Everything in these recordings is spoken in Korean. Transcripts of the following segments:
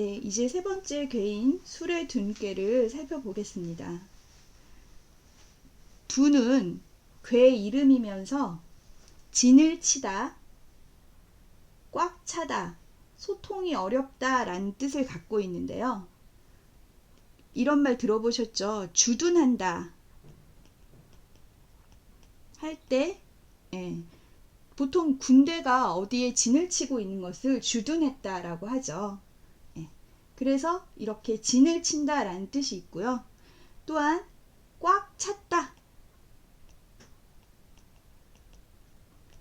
네, 이제 세 번째 괴인 술의 둔괴를 살펴보겠습니다. 둔은 괴 이름이면서 진을 치다, 꽉 차다, 소통이 어렵다 라는 뜻을 갖고 있는데요. 이런 말 들어보셨죠? 주둔한다. 할 때, 예, 보통 군대가 어디에 진을 치고 있는 것을 주둔했다라고 하죠. 예, 그래서 이렇게 진을 친다 라는 뜻이 있고요. 또한 꽉 찼다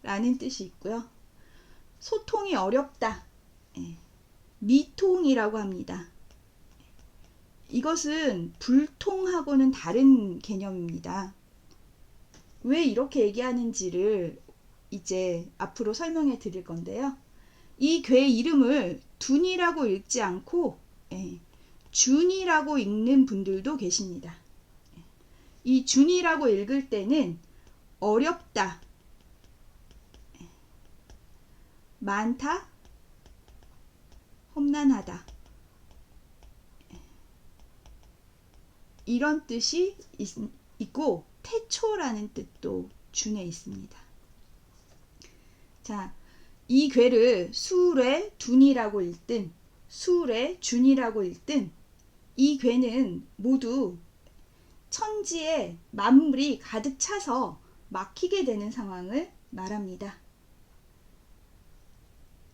라는 뜻이 있고요. 소통이 어렵다. 예, 미통이라고 합니다. 이것은 불통하고는 다른 개념입니다. 왜 이렇게 얘기하는지를 이제 앞으로 설명해 드릴 건데요. 이 괴 이름을 둔이라고 읽지 않고 예, 준이라고 읽는 분들도 계십니다. 이 준이라고 읽을 때는 어렵다, 많다, 험난하다. 이런 뜻이 있, 있고 태초라는 뜻도 준에 있습니다. 자, 이 괴를 수레 둔이라고 읽든 수레 준이라고 읽든 이 괴는 모두 천지에 만물이 가득 차서 막히게 되는 상황을 말합니다.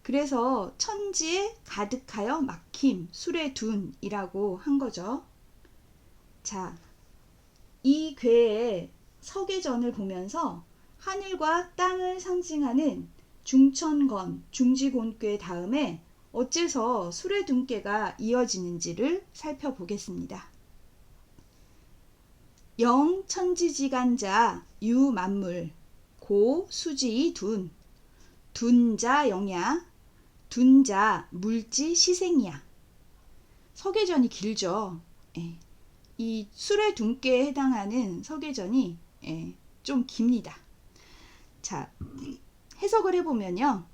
그래서 천지에 가득하여 막힘, 술의 둔이라고 한 거죠. 자, 이 괴의 서계전을 보면서 하늘과 땅을 상징하는 중천건, 중지곤괴 다음에 어째서 술의 둔괴가 이어지는지를 살펴보겠습니다. 영 천지지간자 유 만물 고 수지 둔 둔자 영야 둔자 물지 시생이야 서계전이 길죠. 예. 이 술의 둔께에 해당하는 서계전이 예, 좀 깁니다. 자, 해석을 해보면요.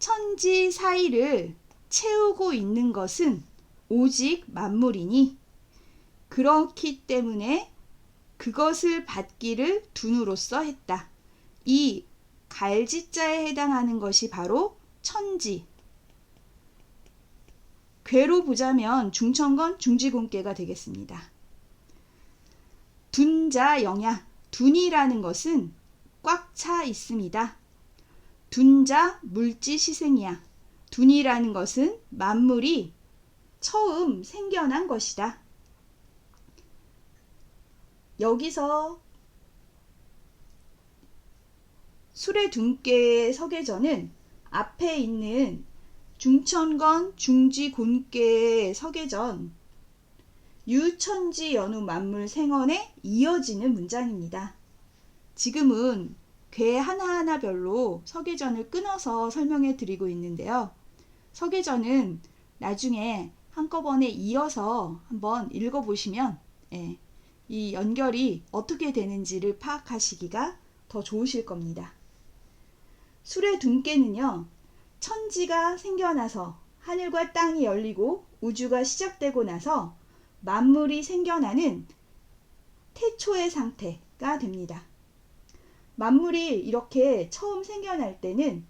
천지 사이를 채우고 있는 것은 오직 만물이니 그렇기 때문에 그것을 받기를 둔으로써 했다. 이 갈지자에 해당하는 것이 바로 천지. 괴로 보자면 중천건 중지공계가 되겠습니다. 둔자 영야, 둔이라는 것은 꽉 차 있습니다. 둔자 물지 시생이야. 둔이라는 것은 만물이 처음 생겨난 것이다. 여기서 술의 둔께의 서계전은 앞에 있는 중천건 중지곤께의 서계전 유천지 연우 만물 생원에 이어지는 문장입니다. 지금은 괴 하나하나별로 서계전을 끊어서 설명해 드리고 있는데요. 서계전은 나중에 한꺼번에 이어서 한번 읽어보시면 예, 이 연결이 어떻게 되는지를 파악하시기가 더 좋으실 겁니다. 술의 둔께는요, 천지가 생겨나서 하늘과 땅이 열리고 우주가 시작되고 나서 만물이 생겨나는 태초의 상태가 됩니다. 만물이 이렇게 처음 생겨날 때는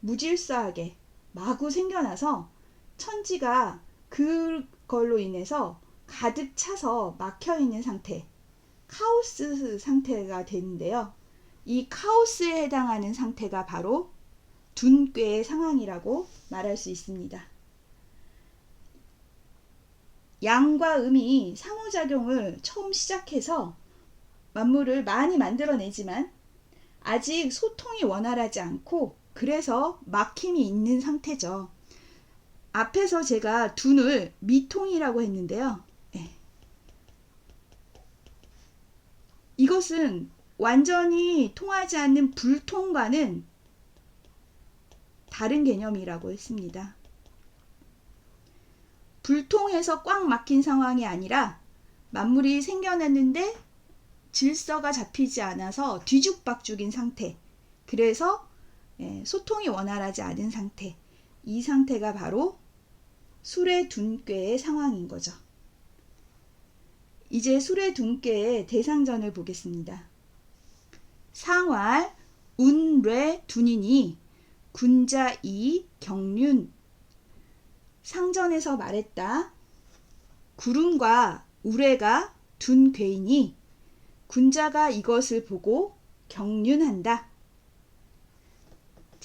무질서하게 마구 생겨나서 천지가 그걸로 인해서 가득 차서 막혀 있는 상태, 카오스 상태가 되는데요. 이 카오스에 해당하는 상태가 바로 둔괴의 상황이라고 말할 수 있습니다. 양과 음이 상호작용을 처음 시작해서 만물을 많이 만들어내지만 아직 소통이 원활하지 않고 그래서 막힘이 있는 상태죠. 앞에서 제가 둔을 미통이라고 했는데요. 네. 이것은 완전히 통하지 않는 불통과는 다른 개념이라고 했습니다. 불통해서 꽉 막힌 상황이 아니라 만물이 생겨났는데 질서가 잡히지 않아서 뒤죽박죽인 상태. 그래서 예, 소통이 원활하지 않은 상태. 이 상태가 바로 술의 둔꾀의 상황인 거죠. 이제 술의 둔꾀의 대상전을 보겠습니다. 상활 운뢰 둔이니 군자 이 경륜 상전에서 말했다. 구름과 우레가 둔 괴이니 군자가 이것을 보고 경륜한다.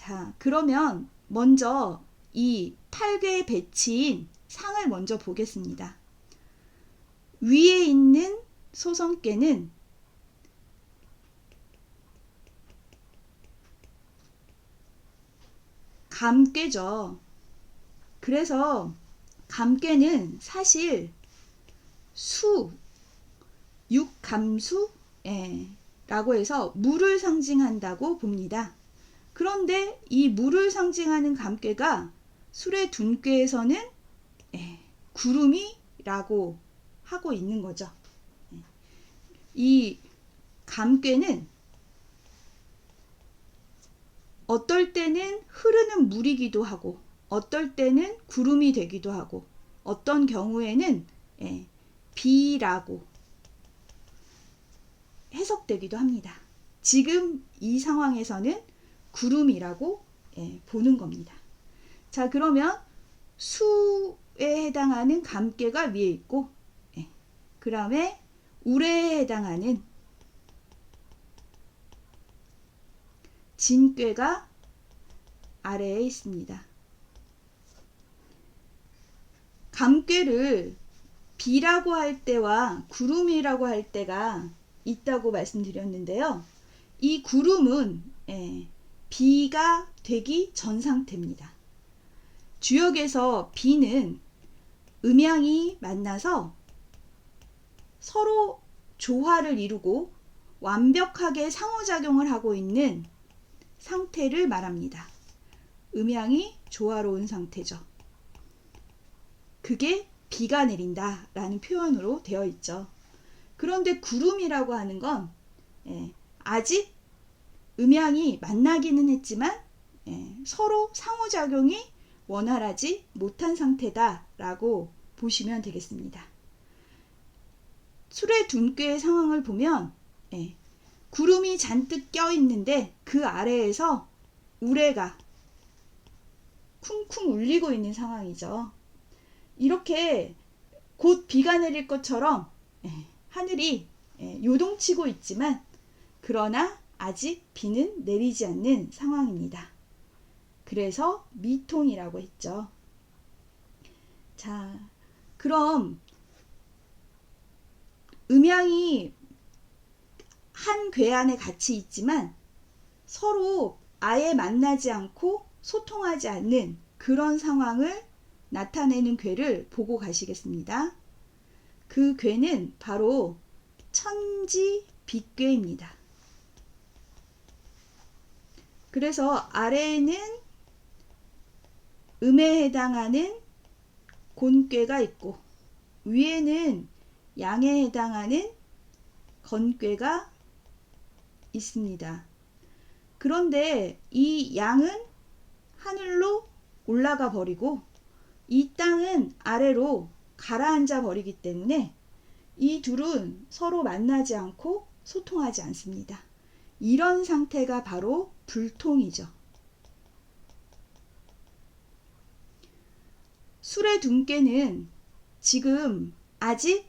자, 그러면 먼저 이 8괴의 배치인 상을 먼저 보겠습니다. 위에 있는 소성께는 감깨죠. 그래서 감깨는 사실 수, 육감수, 예, 라고 해서 물을 상징한다고 봅니다. 그런데 이 물을 상징하는 감깨가 술의 둔꾀에서는 예, 구름이라고 하고 있는 거죠. 예. 이 감꾀는 어떨 때는 흐르는 물이기도 하고 어떨 때는 구름이 되기도 하고 어떤 경우에는 예, 비라고 해석되기도 합니다. 지금 이 상황에서는 구름이라고 예, 보는 겁니다. 자 그러면 수에 해당하는 감깨가 위에 있고 예, 그 다음에 우레에 해당하는 진꾀가 아래에 있습니다. 감꾀를 비라고 할 때와 구름이라고 할 때가 있다고 말씀드렸는데요. 이 구름은 예, 비가 되기 전 상태입니다. 주역에서 비는 음양이 만나서 서로 조화를 이루고 완벽하게 상호작용을 하고 있는 상태를 말합니다. 음양이 조화로운 상태죠. 그게 비가 내린다 라는 표현으로 되어 있죠. 그런데 구름이라고 하는 건 예, 아직 음양이 만나기는 했지만 예, 서로 상호작용이 원활하지 못한 상태다라고 보시면 되겠습니다. 술의 둔꾀의 상황을 보면 예, 구름이 잔뜩 껴 있는데 그 아래에서 우레가 쿵쿵 울리고 있는 상황이죠. 이렇게 곧 비가 내릴 것처럼 예, 하늘이 예, 요동치고 있지만 그러나 아직 비는 내리지 않는 상황입니다. 그래서 미통이라고 했죠. 자, 그럼 음양이 한 궤 안에 같이 있지만 서로 아예 만나지 않고 소통하지 않는 그런 상황을 나타내는 궤를 보고 가시겠습니다. 그 궤는 바로 천지 빛궤입니다. 그래서 아래에는 음에 해당하는 곤괴가 있고 위에는 양에 해당하는 건괴가 있습니다. 그런데 이 양은 하늘로 올라가 버리고 이 땅은 아래로 가라앉아 버리기 때문에 이 둘은 서로 만나지 않고 소통하지 않습니다. 이런 상태가 바로 불통이죠. 술의 둔께는 지금 아직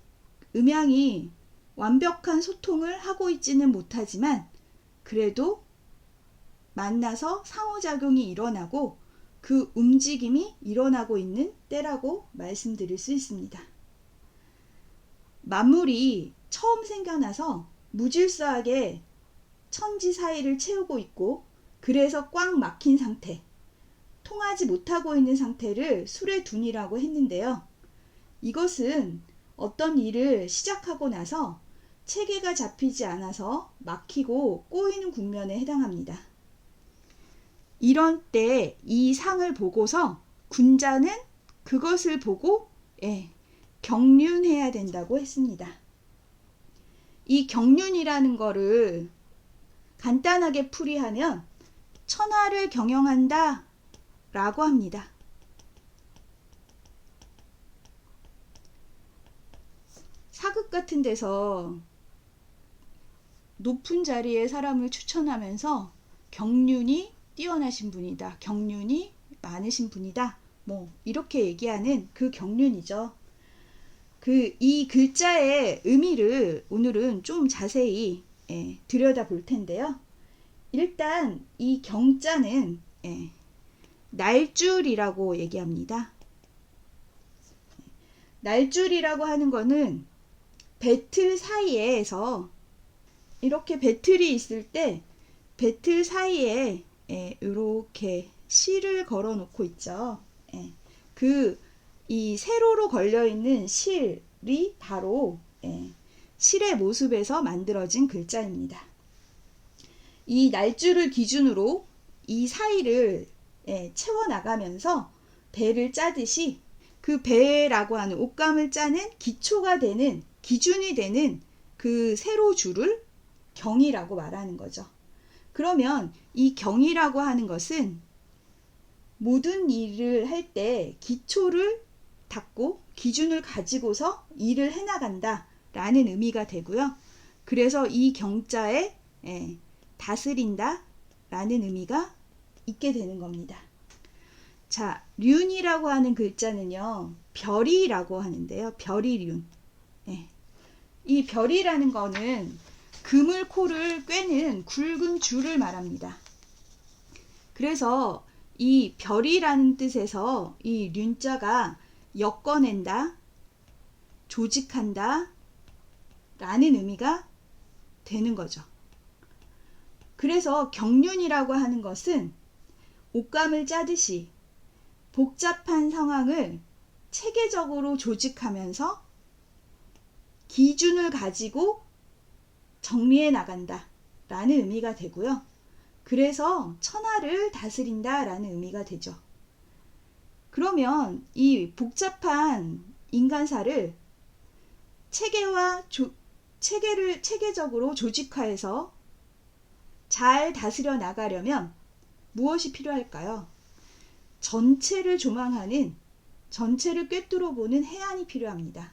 음양이 완벽한 소통을 하고 있지는 못하지만 그래도 만나서 상호작용이 일어나고 그 움직임이 일어나고 있는 때라고 말씀드릴 수 있습니다. 만물이 처음 생겨나서 무질서하게 천지 사이를 채우고 있고 그래서 꽉 막힌 상태, 통하지 못하고 있는 상태를 술의 둔이라고 했는데요. 이것은 어떤 일을 시작하고 나서 체계가 잡히지 않아서 막히고 꼬이는 국면에 해당합니다. 이런 때 이 상을 보고서 군자는 그것을 보고 예, 경륜해야 된다고 했습니다. 이 경륜이라는 거를 간단하게 풀이하면 천하를 경영한다 라고 합니다. 사극 같은 데서 높은 자리에 사람을 추천하면서 경륜이 뛰어나신 분이다. 경륜이 많으신 분이다. 뭐 이렇게 얘기하는 그 경륜이죠. 그 이 글자의 의미를 오늘은 좀 자세히 예, 들여다 볼 텐데요. 일단 이 경자는 예, 날줄이라고 얘기합니다. 날줄이라고 하는 거는 배틀 사이에서 이렇게 배틀이 있을 때 배틀 사이에 이렇게 실을 걸어 놓고 있죠. 예, 그이 세로로 걸려 있는 실이 바로 예, 실의 모습에서 만들어진 글자입니다. 이 날줄을 기준으로 이 사이를 예, 채워 나가면서 배를 짜듯이 그 배라고 하는 옷감을 짜는 기초가 되는 기준이 되는 그 세로 줄을 경이라고 말하는 거죠. 그러면 이 경이라고 하는 것은 모든 일을 할 때 기초를 닦고 기준을 가지고서 일을 해나간다 라는 의미가 되고요. 그래서 이 경자에 예, 다스린다 라는 의미가 있게 되는 겁니다. 자, 륜이라고 하는 글자는요, 별이라고 하는데요. 별이 륜. 예. 이 별이라는 거는 그물 코를 꿰는 굵은 줄을 말합니다. 그래서 이 별이라는 뜻에서 이 륜자가 엮어낸다, 조직한다, 라는 의미가 되는 거죠. 그래서 경륜이라고 하는 것은 옷감을 짜듯이 복잡한 상황을 체계적으로 조직하면서 기준을 가지고 정리해 나간다 라는 의미가 되고요. 그래서 천하를 다스린다 라는 의미가 되죠. 그러면 이 복잡한 인간사를 체계와 조, 체계를 체계적으로 조직화해서 잘 다스려 나가려면 무엇이 필요할까요? 전체를 조망하는 전체를 꿰뚫어 보는 해안이 필요합니다.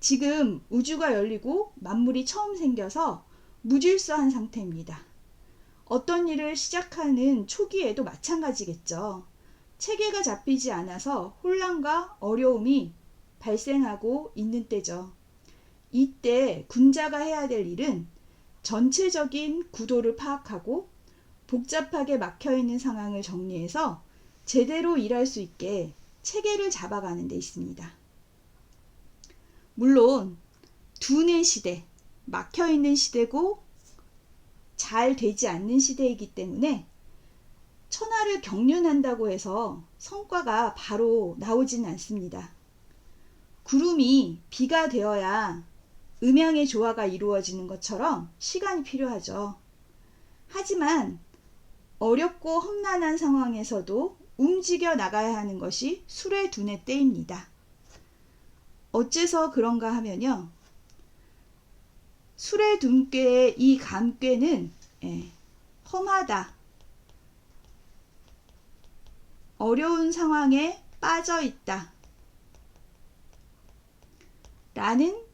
지금 우주가 열리고 만물이 처음 생겨서 무질서한 상태입니다. 어떤 일을 시작하는 초기에도 마찬가지겠죠. 체계가 잡히지 않아서 혼란과 어려움이 발생하고 있는 때죠. 이때 군자가 해야 될 일은 전체적인 구도를 파악하고 복잡하게 막혀 있는 상황을 정리해서 제대로 일할 수 있게 체계를 잡아가는 데 있습니다. 물론 두뇌 시대, 막혀 있는 시대고 잘 되지 않는 시대이기 때문에 천하를 경륜한다고 해서 성과가 바로 나오지는 않습니다. 구름이 비가 되어야 음양의 조화가 이루어지는 것처럼 시간이 필요하죠. 하지만 어렵고 험난한 상황에서도 움직여 나가야 하는 것이 술의 두뇌 때입니다. 어째서 그런가 하면요. 술의 둔꾀의 이 감꾀는 예, 험하다. 어려운 상황에 빠져 있다. 라는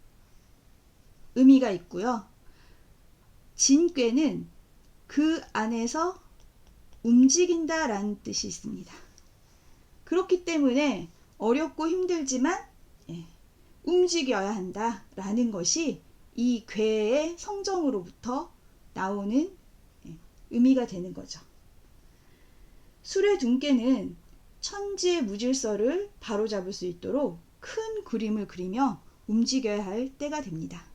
의미가 있고요. 진꾀는 그 안에서 움직인다 라는 뜻이 있습니다. 그렇기 때문에 어렵고 힘들지만 예, 움직여야 한다 라는 것이 이 괴의 성정으로부터 나오는 예, 의미가 되는 거죠. 술의 둔께는 천지의 무질서를 바로잡을 수 있도록 큰 그림을 그리며 움직여야 할 때가 됩니다.